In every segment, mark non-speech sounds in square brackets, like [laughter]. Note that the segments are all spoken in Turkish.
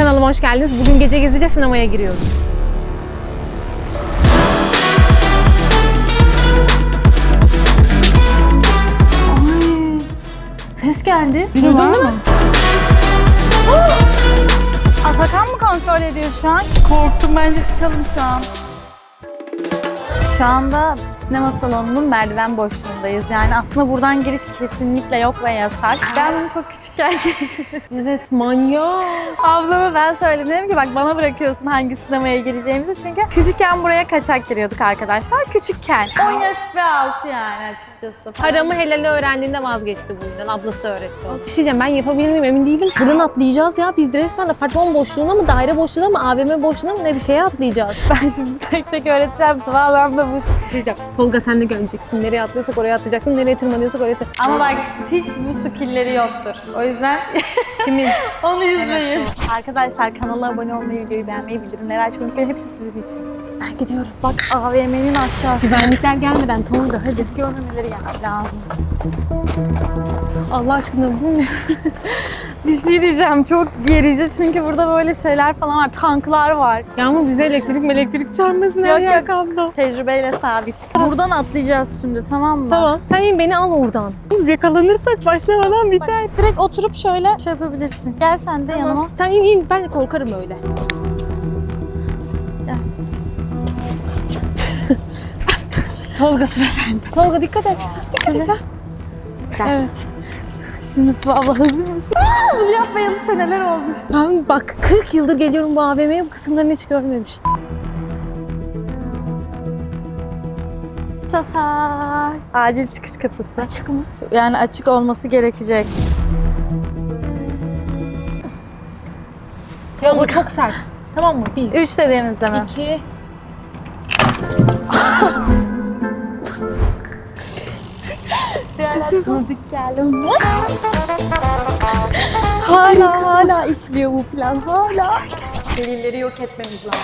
Kanalıma hoş geldiniz. Bugün gece gezice sinemaya giriyoruz. Ses geldi. Duydun mı? [gasps] Atakan mı kontrol ediyor şu an? Korktum bence çıkalım şu an. Şu anda sinema salonunun merdiven boşluğundayız. Yani aslında buradan giriş kesinlikle yok ve yasak. Ben bunu çok küçükken. Evet manyak. Ablama ben söyledim. Dedim ki bak bana bırakıyorsun hangi sinemaya gireceğimizi. Çünkü küçükken buraya kaçak giriyorduk arkadaşlar. Küçükken. 10 yaş ve altı yani açıkçası. Haramı helali öğrendiğinde vazgeçti bu yüzden. Ablası öğretti onu. Bir şey diyeceğim ben yapabilir miyim emin değilim. Buradan atlayacağız ya. Biz resmen apartman boşluğuna mı, daire boşluğuna mı, AVM boşluğuna mı ne bir şeye atlayacağız. Ben şimdi tek tek öğreteceğim. Tuvalam da bu. Tolga sen de göreceksin. Nereye atlıyorsak oraya atlayacaksın. Nereye tırmanıyorsak oraya tır- Ama bak hiç bu skillleri yoktur. O yüzden [laughs] Kimin? [laughs] onu izleyin. Arkadaşlar kanala abone olmayı, videoyu beğenmeyi, bildirimleri açmayı unutmayın. Hepsi sizin için. Ben gidiyorum. Bak AVM'nin aşağısı. Güvenlikler gelmeden Tolga hadi. Eski görmemeleri gelmek lazım. Allah aşkına bu ne? [laughs] Bir şey diyeceğim çok gerici çünkü burada böyle şeyler falan var. Tanklar var. Yağmur bize elektrik elektrik çarpmasın her Yok, yer yok. kablo. Tecrübeyle sabit. Buradan atlayacağız şimdi tamam mı? Tamam. Sen beni al oradan. Biz yakalanırsak başlamadan biter. Bak, direkt oturup şöyle şey yapabilirsin. Gel sen de yanıma. Sen in in. Ben korkarım öyle. Tolga sıra sende. Tolga dikkat et. Dikkat et. ha. Evet. Şimdi Tuba abla hazır mısın? Bunu yapmayalı seneler olmuştu. Ben bak 40 yıldır geliyorum bu AVM'ye bu kısımlarını hiç görmemiştim. Tata. Acil çıkış kapısı. Açık mı? Yani açık olması gerekecek. Yağmur çok sert. Tamam mı? Bir, Üç dediğimizde mi? iki. [laughs] Sessiz Tanıdık geldi. hala hala işliyor bu plan. Hala. Delilleri yok etmemiz lazım.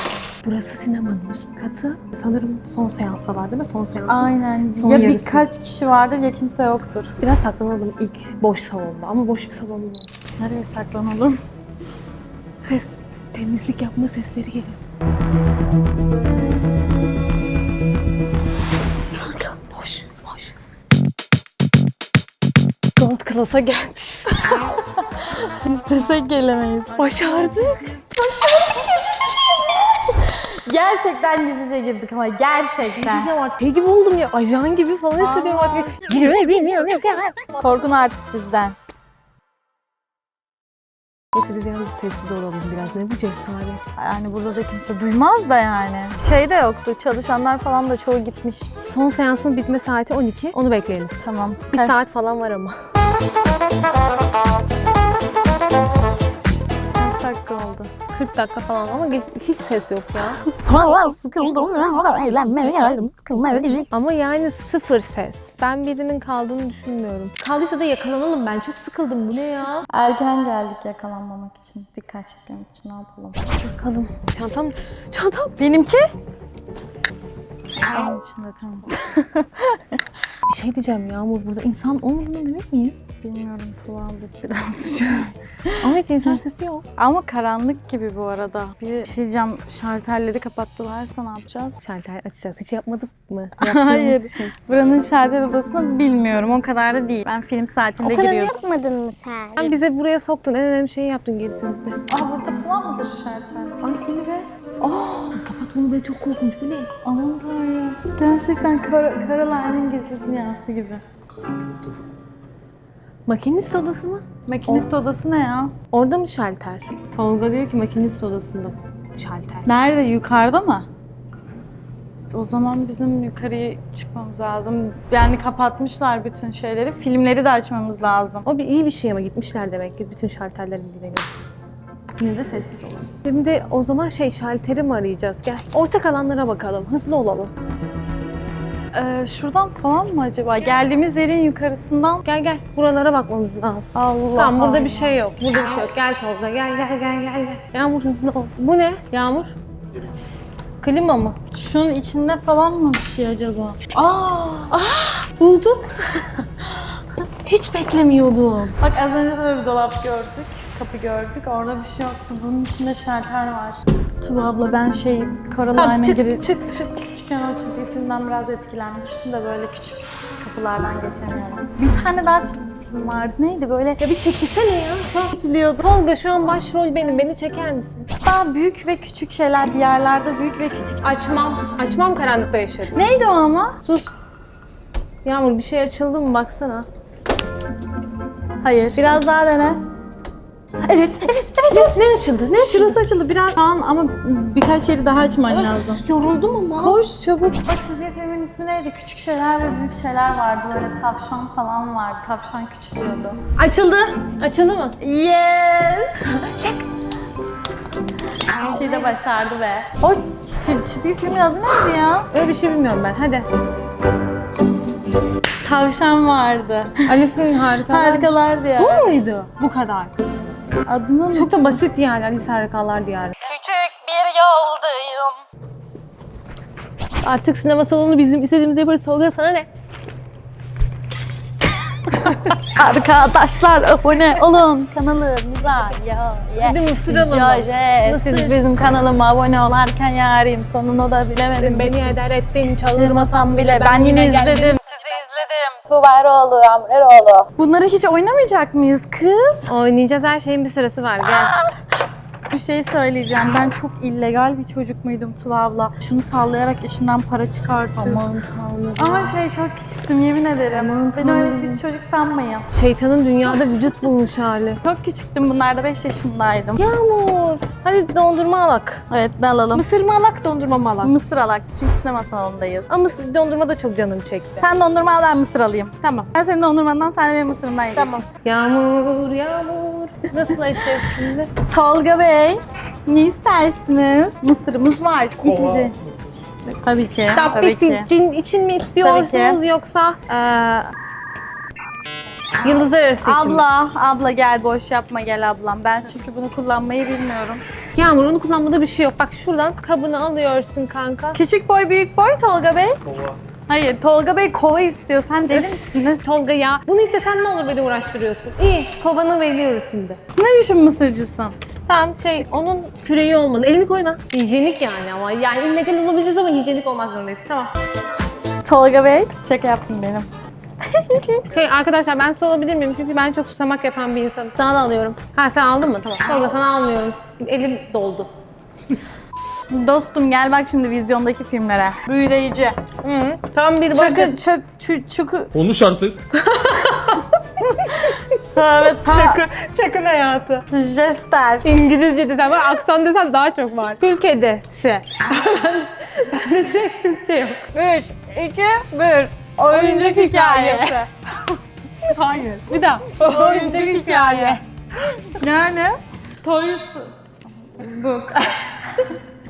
Burası sinemanın üst katı. Sanırım son seanstalar değil mi? Son seansı. Aynen. Son ya yarısı. birkaç kişi vardır ya kimse yoktur. Biraz saklanalım ilk boş salonda ama boş bir salon bu. Nereye saklanalım? Ses, temizlik yapma sesleri geliyor. Class'a gelmiş. [laughs] İstesek gelemeyiz. Başardık. Gerçekten gizlice girdik ama gerçekten. Diyeceğim artık. Şey gibi oldum ya. Ajan gibi falan hissediyorum artık. Giriyor bilmiyorum. Korkun artık bizden. Neyse biz yalnız sessiz olalım biraz. Ne bu cesaret? Yani burada da kimse duymaz da yani. Şey de yoktu. Çalışanlar falan da çoğu gitmiş. Son seansın bitme saati 12. Onu bekleyelim. Tamam. Bir Kaç- saat falan var ama. Kaç dakika oldu? 40 dakika falan ama hiç ses yok ya. [laughs] Valla sıkıldım. Eğlenmeye sıkılmaya değil. Ama yani sıfır ses. Ben birinin kaldığını düşünmüyorum. Kaldıysa da yakalanalım ben. Çok sıkıldım. Bu ne ya? Erken geldik yakalanmamak için. Dikkat çekmek için ne yapalım? Bakalım. Çantam, çantam. Benimki? Onun içinde tamam. [laughs] Bir şey diyeceğim Yağmur burada insan olmadığını emin miyiz? Bilmiyorum kullandık biraz. [laughs] Ama hiç insan sesi yok. Ama karanlık gibi bu arada. Bir şey diyeceğim şartelleri kapattılarsa ne yapacağız? Şalter açacağız. Hiç yapmadık mı? [laughs] Hayır. Yaptığımız Şey. Buranın şartel odasını bilmiyorum. O kadar da değil. Ben film saatinde O kadar giriyordum. yapmadın mı sen? Sen bize buraya soktun. En önemli şeyi yaptın gerisi bizde. Aa burada falan mıdır şartel? Ay bu ne be? Kapat bunu be çok korkunç. Bu ne? Aman tanrım. Gerçekten Kar Caroline'in gizli dünyası gibi. Makinist odası mı? Makinist odası ne ya? Orada mı şalter? Tolga diyor ki makinist odasında şalter. Nerede? Yukarıda mı? O zaman bizim yukarıya çıkmamız lazım. Yani kapatmışlar bütün şeyleri. Filmleri de açmamız lazım. O bir iyi bir şey ama gitmişler demek ki bütün şalterler indiğine göre. Yine de sessiz olalım. Şimdi o zaman şey şalteri mi arayacağız? Gel. Ortak alanlara bakalım. Hızlı olalım. Ee, şuradan falan mı acaba? Geldiğimiz yerin yukarısından. Gel gel. Buralara bakmamız lazım. Allah Tamam burada Allah. bir şey yok. Burada bir şey yok. Gel Tolga gel gel gel gel. gel. Yağmur hızlı ol. Bu ne? Yağmur? Klima mı? Şunun içinde falan mı bir şey acaba? Aa! Bulduk. [laughs] Hiç beklemiyordum. Bak az önce de böyle bir dolap gördük. Kapı gördük. Orada bir şey yoktu. Bunun içinde şalter var. Tuba abla ben şey Caroline'a çık girip çık çık. küçükken o çizgi filmden biraz etkilenmiştim de böyle küçük kapılardan geçemiyorum. Bir tane daha çizgi film vardı. Neydi böyle? Ya bir çekilsene ya. Şu an Üzülüyordum. Tolga şu an başrol benim. Beni çeker misin? Daha büyük ve küçük şeyler diğerlerde büyük ve küçük. Açmam. Açmam karanlıkta yaşarız. Neydi o ama? Sus. Yağmur bir şey açıldı mı baksana. Hayır. Biraz daha dene. Evet, evet, evet. Ne, ne açıldı? Ne açıldı? Şurası açıldı biraz. Şu an ama birkaç yeri daha açman lazım. Yoruldum ama. Koş çabuk. Bak çizgi filmin ismi neydi? Küçük şeyler ve büyük şeyler vardı. Böyle tavşan falan vardı. Tavşan küçülüyordu. Açıldı. Açıldı mı? Yes. [laughs] Çek. Bir şey de başardı be. O çizgi filmin adı neydi ya? [gasps] Öyle bir şey bilmiyorum ben. Hadi. Tavşan vardı. Alice'in [laughs] harikalar. Harikalar diye. Bu muydu? Bu kadar. Adını Çok da basit yani Alice Harikalar Diyarı. Küçük bir yoldayım. Artık sinema salonu bizim istediğimiz yaparız. Tolga sana ne? [laughs] Arkadaşlar abone olun kanalımıza. Ya, alalım. Ya. Siz Mısır. bizim kanalıma abone olarken yarim sonunu da bilemedim. Beni eder ettin, Çağırmasam bile ben yine izledim. Sizi izledim. Tuğba Eroğlu, Amr Eroğlu. Bunları hiç oynamayacak mıyız kız? Oynayacağız her şeyin bir sırası var. Gel. Bir şey söyleyeceğim. Ben çok illegal bir çocuk muydum Tuğba abla? Şunu sallayarak içinden para çıkartıyorum. Aman tanrım. Ama şey çok küçüktüm yemin ederim. Aman Beni öyle bir çocuk sanmayın. Şeytanın dünyada vücut bulmuş hali. Çok küçüktüm. Bunlarda 5 yaşındaydım. Yağmur. Hadi dondurma alak. Evet ne alalım? Mısır mı alak, dondurma mı alak? Mısır alak. Çünkü sinema salonundayız. Ama mısır, dondurma da çok canım çekti. Sen dondurma al ben mısır alayım. Tamam. Ben senin dondurmandan sen de benim mısırımdan yiyeceksin. Tamam. Yağmur, yağmur. Nasıl edeceğiz şimdi? Tolga Bey, ne istersiniz? Mısırımız var. İçince. Tabii ki. Tabii ki. için, için mi istiyorsunuz yoksa eee yıldızlar arası için mi? Abla, abla gel boş yapma gel ablam. Ben çünkü bunu kullanmayı bilmiyorum. Yağmur onu kullanmada bir şey yok. Bak şuradan kabını alıyorsun kanka. Küçük boy, büyük boy Tolga Bey. Hayır, Tolga Bey kova istiyor. Sen deli misin? Tolga ya bunu istesen ne olur beni uğraştırıyorsun. İyi kovanı veriyoruz şimdi. Ne biçim mısırcısın? Tamam şey onun küreği olmalı. Elini koyma. Hijyenik yani ama. Yani illegal olabiliriz ama hijyenik olmak zorundayız. Tamam. Tolga Bey, şaka yaptım benim. [laughs] Şey arkadaşlar ben su alabilir miyim? Çünkü ben çok susamak yapan bir insanım. Sana da alıyorum. Ha sen aldın mı? Tamam. Tolga sana almıyorum. Elim doldu. Dostum gel bak şimdi vizyondaki filmlere. Büyüleyici. Hı. Tam bir Çakı, bakın. çak, çu, çuku. Konuş artık. [laughs] Evet, Çakı, çakın hayatı. Jester. İngilizce desen var, aksan desen daha çok var. Kül kedisi. [laughs] ben, ben de direkt Türkçe yok. 3, 2, 1. Oyuncak hikayesi. [laughs] Hayır. Bir daha. Oyuncak hikaye. Yani Toys Book.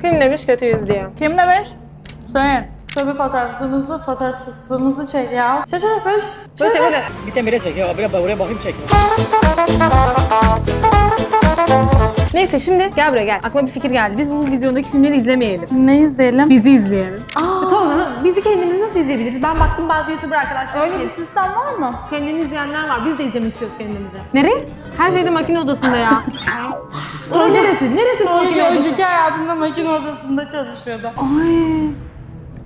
Kim demiş kötüyüz diyor. Kim demiş? Söyleyin. Tabii fotoğrafımızı, fotoğrafımızı çek ya. Çek çek. Böyle Çek. böyle. Bir de bire çekiyor. Buraya, buraya bakayım çekiyor. [laughs] Neyse şimdi gel buraya gel. Aklıma bir fikir geldi. Biz bu vizyondaki filmleri izlemeyelim. Ne izleyelim? Bizi izleyelim. Aa. Tamam bizi kendimiz nasıl izleyebiliriz? Ben baktım bazı YouTuber arkadaşlar Öyle bir sistem var mı? kendini izleyenler var. Biz de izlemek istiyoruz kendimizi. Nereye? Her şeyde makine odasında ya. [laughs] Orası neresi? Neresi bu makine odası? Önceki hayatında makine odasında çalışıyordu. Ay.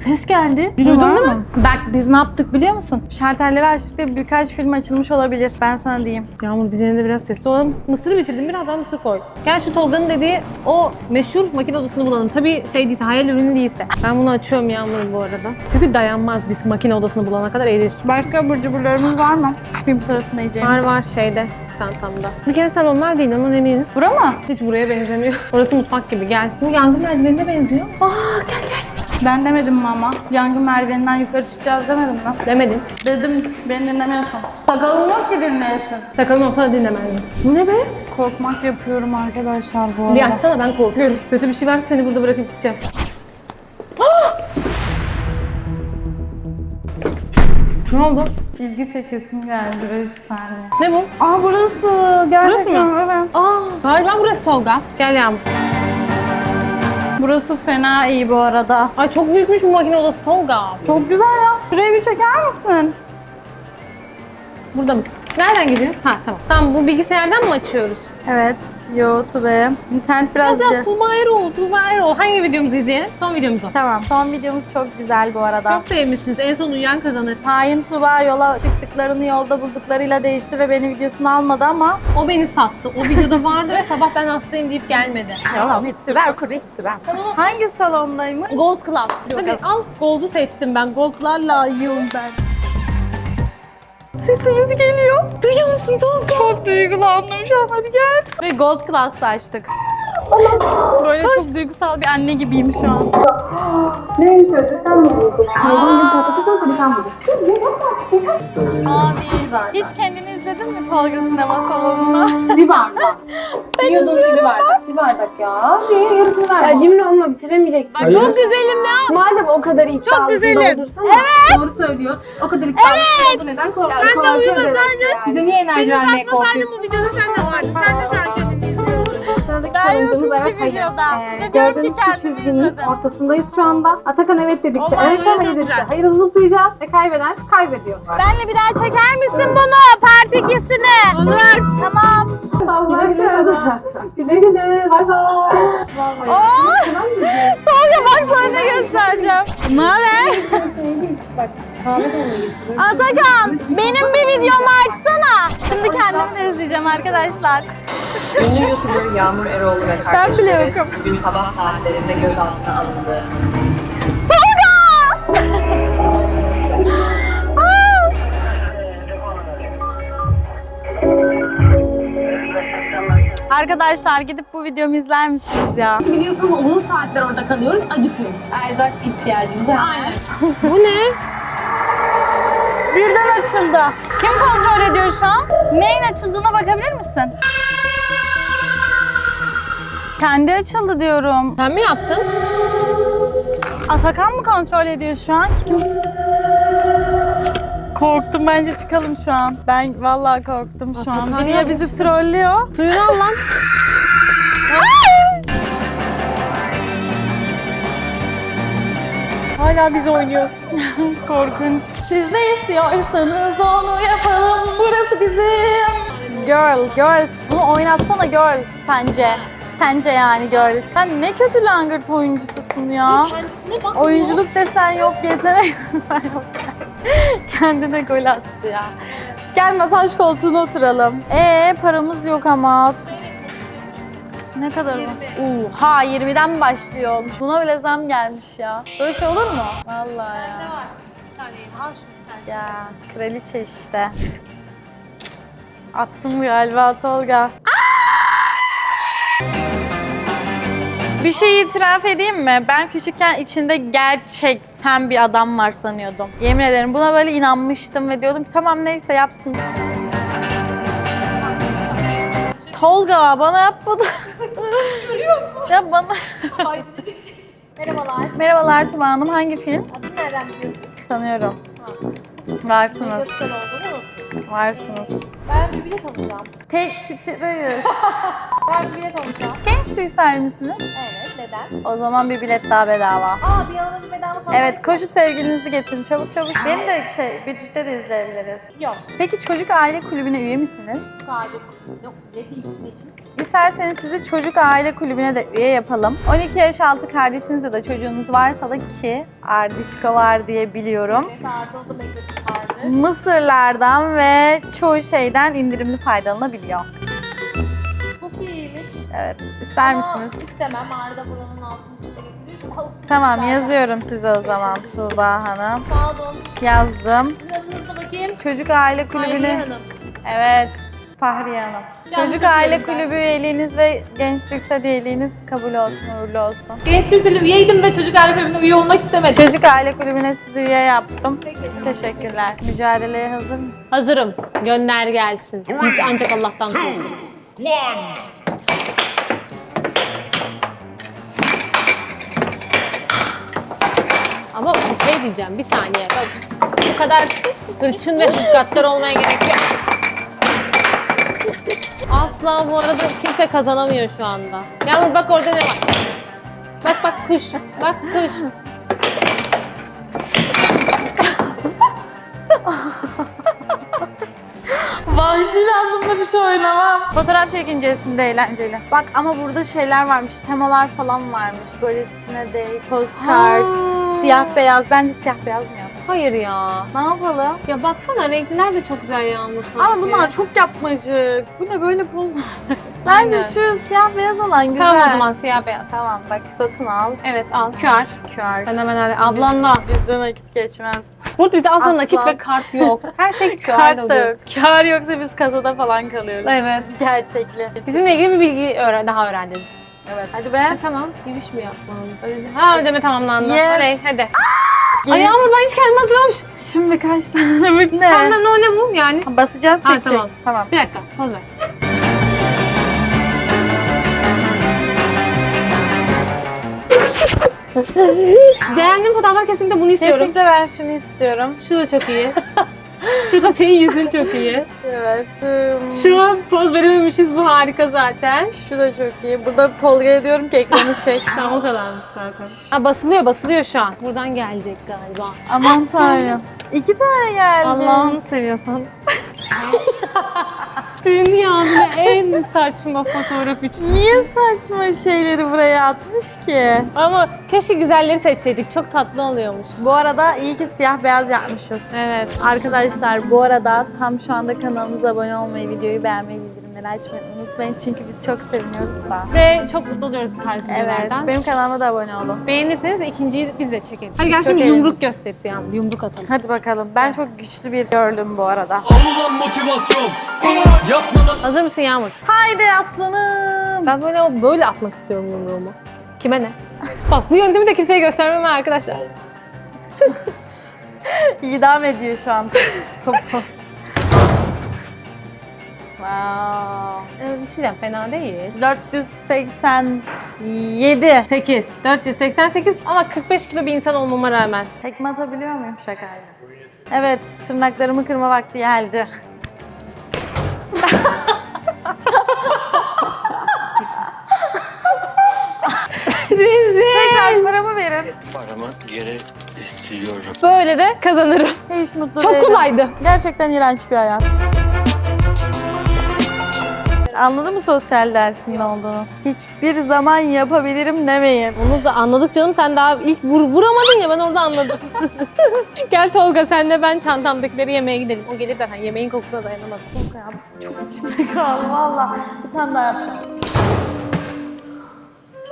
Ses geldi. Biri Duydun var değil mi? Bak biz ne yaptık biliyor musun? Şartelleri açtık diye birkaç film açılmış olabilir. Ben sana diyeyim. Yağmur biz yine de biraz sesli olalım. Mısırı bitirdim biraz daha mısır koy. Gel şu Tolga'nın dediği o meşhur makine odasını bulalım. Tabii şey değilse, hayal ürünü değilse. Ben bunu açıyorum Yağmur bu arada. Çünkü dayanmaz biz makine odasını bulana kadar erir. Başka abur cuburlarımız var mı? Film sırasında yiyeceğimiz. Var var şeyde çantamda. Bir kere sen onlar değil ondan eminiz. Bura mı? Hiç buraya benzemiyor. [laughs] Orası mutfak gibi gel. Bu yangın merdivenine benziyor. Aa gel gel. Ben demedim mi ama? Yangın merdiveninden yukarı çıkacağız demedim mi? Demedin. Dedim, beni dinlemiyorsun. Sakalım yok ki dinleyesin. Sakalın olsa da. Bu ne be? Korkmak yapıyorum arkadaşlar bu arada. Bir açsana ben korkuyorum. Kötü bir şey varsa seni burada bırakıp gideceğim. [gasps] ne oldu? İlgi çekesim geldi 5 saniye. Ne bu? Aa burası. Gerçekten mı? evet. Aa, galiba burası Tolga. Gel Yağmur. Burası fena iyi bu arada. Ay çok büyükmüş bu makine odası Tolga. Çok güzel ya. Şuraya bir çeker misin? Burada mı? Nereden gidiyoruz? Ha tamam. Tamam bu bilgisayardan mı açıyoruz? Evet, YouTube. İnternet biraz... Biraz yaz Tuğba Eroğlu, Tuğba Eroğlu. Hangi videomuzu izleyelim? Son videomuz o. Tamam, son videomuz çok güzel bu arada. Çok sevmişsiniz. En son uyuyan kazanır. Hain Tuğba yola çıktıklarını yolda bulduklarıyla değişti ve beni videosunu almadı ama O beni sattı. O videoda vardı ve sabah ben hastayım deyip gelmedi. [laughs] Yalan iftira kuru iftira. Hangi salondaymış? Gold Club. Hadi al. Gold'u seçtim ben. Gold'larla yiyorum ben. Sesimiz geliyor. Duyuyor musun Tolga? Çok duygulandım şu an hadi gel. Ve Gold Class'ta açtık. Böyle çok duygusal bir anne gibiyim şu an. Abi hiç kendini izledin mi Tolga sinema salonunda? Bir bardak. [laughs] Yiyordum bir bardak. Bir bardak ya. Diye yarısını ver. Ya cimri olma bitiremeyeceksin. Çok güzelim ne? Madem o kadar iddialısın güzelim. doldursana. Doğru söylüyor. O kadar iddialı oldu. Neden korktun? Ya korkuyorum Bize niye enerji vermeye korkuyorsun? bu videoda sen de vardın. Sen de şu Ben challenge'ımız evet hayır. Ee, gördüğünüz şu çizginin ortasındayız şu anda. Atakan evet dedikçe Olay evet hayır dedikçe hayır zıplayacağız ve kaybeden kaybediyor. Benle bir daha çeker misin bunu? Part ikisini. Olur. Tamam. Güle güle. Güle güle. Bay bay. Oo. Tolga bak sana ne göstereceğim. Ne haber? Atakan benim bir videomu açsana. Şimdi kendimi de izleyeceğim arkadaşlar. Ünlü YouTuber Yağmur Eroğlu ve Ben kardeşleri bugün sabah saatlerinde gözaltına alındı. Aa! Arkadaşlar gidip bu videomu izler misiniz ya? Biliyorsunuz uzun saatler orada kalıyoruz. Acıkıyoruz. Erzak ihtiyacımız var. Aynen. Bu ne? Birden açıldı. Kim kontrol ediyor şu an? Neyin açıldığına bakabilir misin? Kendi açıldı diyorum. Sen mi yaptın? Atakan mı kontrol ediyor şu an? Kim? Korktum bence çıkalım şu an. Ben vallahi korktum şu an. Atakan Biri ya bizi trollüyor. Suyunu al lan. Hala biz oynuyoruz. [laughs] Korkunç. Siz ne istiyorsanız onu yapalım. Burası bizim. Girls, girls. Bunu oynatsana girls sence. Sence yani girls. Sen ne kötü langırt oyuncususun ya. Kendisine bak. Oyunculuk desen yok, yetenek [laughs] desen yok. Kendine gol attı ya. Gel masaj koltuğuna oturalım. Ee paramız yok ama. Ne kadar mı? Oha 20'den başlıyormuş. Buna bile zam gelmiş ya. Böyle şey olur mu? Vallahi ya. Ne var? Bir taneyim. Al şunu sen. Ya kraliçe işte. Attım galiba Tolga. Bir şey itiraf edeyim mi? Ben küçükken içinde gerçekten bir adam var sanıyordum. Yemin ederim buna böyle inanmıştım ve diyordum ki tamam neyse yapsın. Tolga bana yapmadı. ya bana. Merhabalar. Merhabalar Tuba Hanım hangi film? Adını nereden biliyorsun? Tanıyorum. Varsınız. Göster olduğunu unuttum. Varsınız. Ben bir bilet alacağım. Tek çiçeği. [laughs] Ben bir bilet alacağım. Genç su ister misiniz? Evet. Neden? O zaman bir bilet daha bedava. Aa bir yanına bir bedava falan. Evet, koşup sevgilinizi getirin çabuk çabuk. Beni de şey, birlikte de izleyebiliriz. Yok. Peki çocuk aile kulübüne üye misiniz? Sadece yok. Ne değil. Ne için? İsterseniz sizi çocuk aile kulübüne de üye yapalım. 12 yaş altı kardeşiniz ya da çocuğunuz varsa da ki Ardişko var diye biliyorum. Evet vardı. O da bekledik vardı. Mısırlardan ve çoğu şeyden indirimli faydalanabiliyor. Evet, ister misiniz? istemem. Arada buranın altını üstüne. Tamam, Güzel. yazıyorum size o zaman Tuğba Hanım. Sağ olun. Yazdım. Sizin bakayım. Çocuk aile Hayriye kulübüne... Hanım. Evet, Fahriye Hanım. Yanlış Çocuk aile okuyorum ben. kulübü üyeliğiniz ve genç Türksel üyeliğiniz kabul olsun, uğurlu olsun. Genç Türksel'e üyeydim de çocuk aile kulübüne üye olmak istemedim. Çocuk aile kulübüne sizi üye yaptım. Peki. Teşekkürler. Mücadeleye hazır mısın? Hazırım. Gönder gelsin. Biz ancak Allah'tan korkulur. Ama bir şey diyeceğim. Bir saniye. Bak bu kadar hırçın ve gaddar olmaya gerek yok. Asla bu arada kimse kazanamıyor şu anda. Yağmur bak orada ne var? Bak bak kuş. Bak kuş. Vahşilandım da bir şey oynamam. Fotoğraf çekineceğiz şimdi eğlenceli. Bak ama burada şeyler varmış, temalar falan varmış. Böylesine de postcard. Siyah beyaz. Bence siyah beyaz mı yapsın? Hayır ya. Ne yapalım? Ya baksana renkler de çok güzel Yağmur sanki. Ama bunlar çok yapmacık. Bu ne böyle poz [laughs] Bence Aynen. şu siyah beyaz olan güzel. Tamam o zaman siyah beyaz. Tamam bak satın al. Evet al. QR. QR. Ben hemen hadi. Ablanla. Bizde nakit geçmez. Burada bize asla Asla. nakit ve kart yok. Her şey [laughs] QR'da Kart da yok. QR yoksa biz kasada falan kalıyoruz. Evet. Gerçekli. Bizimle ilgili bir bilgi öğren daha öğrendiniz. Evet. Hadi Ha, be. tamam. Giriş mi yapmam? Ha ödeme tamamlandı. Yeah. Oley hadi. Ay Gelin. Yağmur ben hiç kendimi hazırlamış. Şimdi kaç tane bu ne? Tamam da ne, ne bu yani? Basacağız Ha, çekecek. tamam. tamam. Bir dakika poz ver. [laughs] Beğendiğim fotoğraflar kesinlikle bunu istiyorum. Kesinlikle ben şunu istiyorum. Şu da çok iyi. Şu da senin yüzün çok iyi. Evet. ım, Şu poz verememişiz bu harika zaten. Şu da çok iyi. Burada Tolga'ya diyorum ki ekranı çek. [laughs] Tamam o kadarmış zaten. Ha basılıyor basılıyor şu an. Buradan gelecek galiba. Aman tanrım. İki tane geldi. Allah'ını seviyorsan. [laughs] Dünyada en saçma fotoğraf için. Niye saçma şeyleri buraya atmış ki? Ama keşke güzelleri seçseydik. Çok tatlı oluyormuş. Bu arada iyi ki siyah beyaz yapmışız. Evet. Arkadaşlar bu arada tam şu anda kanalımıza abone olmayı, videoyu beğenmeyi, bildirimleri açmayı unutmayın. Çünkü biz çok seviniyoruz da. Ve çok mutlu oluyoruz bu tarz Evet, videolardan. benim kanalıma da abone olun. Beğenirseniz ikinciyi biz de çekelim. Hadi gel Çok şimdi yumruk gösterisi yani. Yumruk atalım. Hadi bakalım. Ben çok güçlü bir gördüm bu arada. Alınan motivasyon Yapmadan Hazır mısın Yağmur? Haydi aslanım. Ben böyle böyle atmak istiyorum yumruğumu. Kime ne? Bak bu yöntemi de kimseye göstermem ha arkadaşlar. İdam ediyor şu an topu. [laughs] wow. Ee, bir şey diyeceğim fena değil. 487. 8. 488 ama 45 kilo bir insan olmama rağmen. Tekme atabiliyor muyum şakayla? Evet, tırnaklarımı kırma vakti geldi. Rezil. Tekrar paramı verin. Paramı geri istiyorum Böyle de kazanırım. Hiç mutlu Çok değilim. kolaydı. Gerçekten iğrenç bir hayat. Anladın mı sosyal dersin ne olduğunu? Hiçbir zaman yapabilirim demeyin. Onu da anladık canım sen daha ilk vur, vuramadın ya ben orada anladım. [laughs] Gel Tolga senle ben çantamdakileri yemeye gidelim. O gelir zaten yemeğin kokusuna dayanamaz. Çok ya, çok içimde kaldı valla. Bir tane daha yapacağım.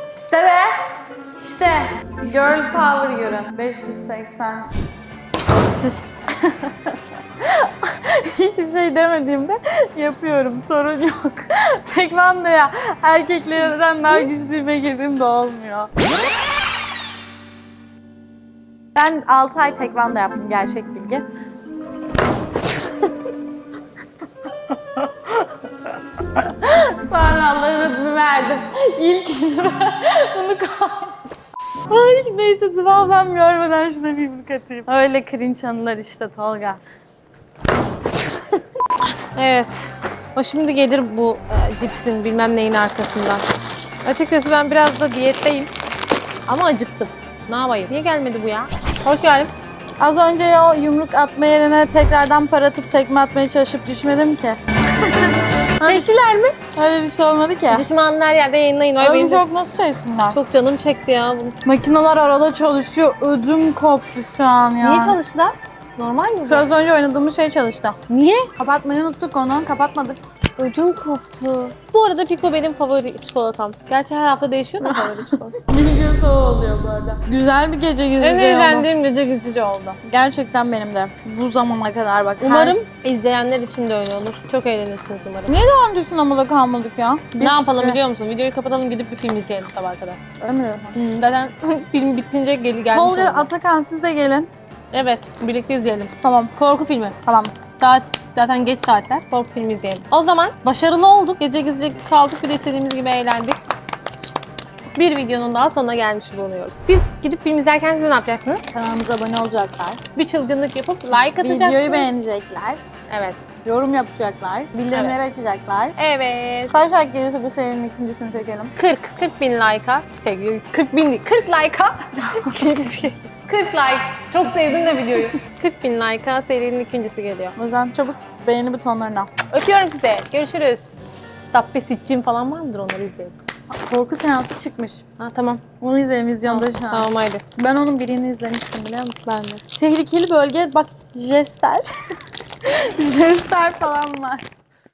İşte be. İşte. Girl power görün. 580. [laughs] [laughs] Hiçbir şey demediğimde yapıyorum. Sorun yok. [laughs] Tekvandoya erkeklerden daha güçlüğüme girdiğimde olmuyor. Ben 6 ay tekvando yaptım gerçek bilgi. Sonra Allah'ın adını verdim. İlk [laughs] bunu koydum. Ay neyse tıvabam görmeden şuna bir yumruk atayım. Öyle cringe anılar işte Tolga. Evet. O şimdi gelir bu e, cipsin bilmem neyin arkasından. Açıkçası ben biraz da diyetteyim. Ama acıktım. Ne yapayım? Niye gelmedi bu ya? Hoş geldin. Az önce o yumruk atma yerine tekrardan para atıp tekme atmaya çalışıp düşmedim ki. [laughs] Teşkiler mi? Öyle bir şey olmadı ki. Düşmanın her yerde yayınlayın. Ay benim de çok nasıl şeysinler? çok canım çekti ya. bunu. Makineler arada çalışıyor. Ödüm koptu şu an ya. Niye çalıştılar? Normal mi? Biraz önce oynadığımız şey çalıştı. Niye? Kapatmayı unuttuk onu. Kapatmadık. Ödüm koptu. Bu arada Pico benim favori çikolatam. Gerçi her hafta değişiyor da favori [laughs] çikolata. Videosu o oluyor bu arada. Güzel bir gece en gizlice eğlendiğim gece gizlice oldu. Gerçekten benim de. Bu zamana kadar bak. Umarım izleyenler için de öyle olur. Çok eğlenirsiniz umarım. Niye daha önce sinemada kalmadık ya? Ne yapalım biliyor musun? Videoyu kapatalım gidip bir film izleyelim sabaha kadar. Öyle mi diyorsun? Hı, zaten [laughs] film bitince geli gelmiş Tolga, olacak. Atakan siz de gelin. Evet, birlikte izleyelim. Tamam, Korku filmi. tamam. Saat zaten geç saatler. Korku filmi izleyelim. O zaman başarılı olduk. Gece gizlice kaldık. Bir de istediğimiz gibi eğlendik. Bir videonun daha sonuna gelmiş bulunuyoruz. Biz gidip film izlerken siz ne yapacaksınız? Kanalımıza abone olacaklar. Bir çılgınlık yapıp like atacaksınız. Videoyu beğenecekler. Evet. Yorum yapacaklar. Bildirimleri açacaklar. Evet. Kaç like gelirse bu serinin ikincisini çekelim. 40. 40 bin like'a. Şey, 40 bin değil. 40 like'a. [laughs] İkincisi. 40 like. Çok sevdim de videoyu. [laughs] 40 bin like'a serinin ikincisi geliyor. O yüzden çabuk beğeni butonlarına. Öpüyorum size. Görüşürüz. Dabbe Sitcin falan var mıdır onları izleyelim. Korku seansı çıkmış. Ha tamam. Onu izleyelim vizyonda şu an. Tamam haydi. Ben onun birini izlemiştim biliyor musun? Ben de. Tehlikeli bölge bak jester. [laughs] jester falan var.